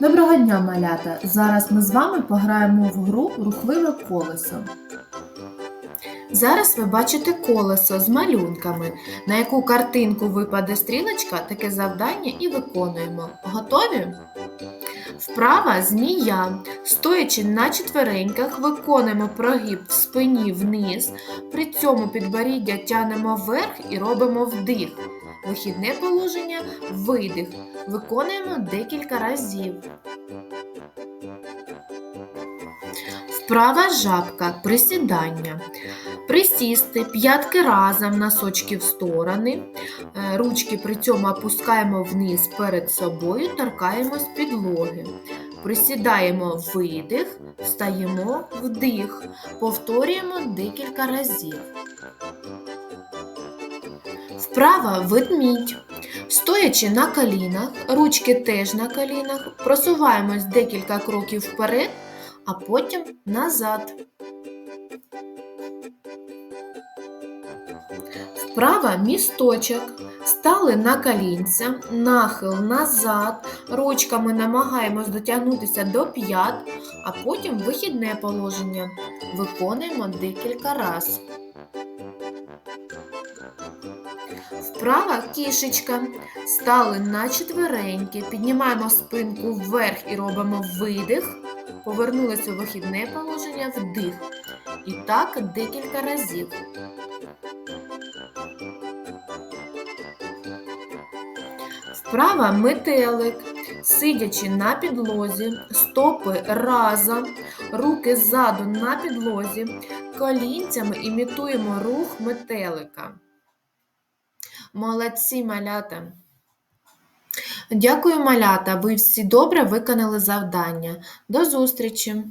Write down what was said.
Доброго дня, малята! Зараз ми з вами пограємо в гру Рухливе колесо. Зараз ви бачите колесо з малюнками. На яку картинку випаде стрілочка, таке завдання і виконуємо. Готові? Вправа змія. Стоячи на четвереньках, виконуємо прогиб в спині вниз. При цьому підборіддя тянемо вверх і робимо вдих. Вихідне положення видих. Виконуємо декілька разів. Вправа жабка присідання. Присісти п'ятки разом, носочки в сторони. Е, Ручки при цьому опускаємо вниз перед собою, торкаємось підлоги. Присідаємо видих, встаємо вдих. Повторюємо декілька разів. Вправа ведмідь. Стоячи на колінах, ручки теж на колінах, просуваємось декілька кроків вперед, а потім назад. Вправа місточок. Стали на колінця, нахил назад, ручками намагаємось дотягнутися до п'ят, а потім вихідне положення. Виконуємо декілька разів. Вправа кішечка. Стали на четвереньки, піднімаємо спинку вверх і робимо видих. Повернулися у вихідне положення, вдих. І так декілька разів. Вправа метелик. Сидячи на підлозі, стопи разом, руки ззаду на підлозі, колінцями імітуємо рух метелика. Молодці малята. Дякую, малята. Ви всі добре виконали завдання. До зустрічі!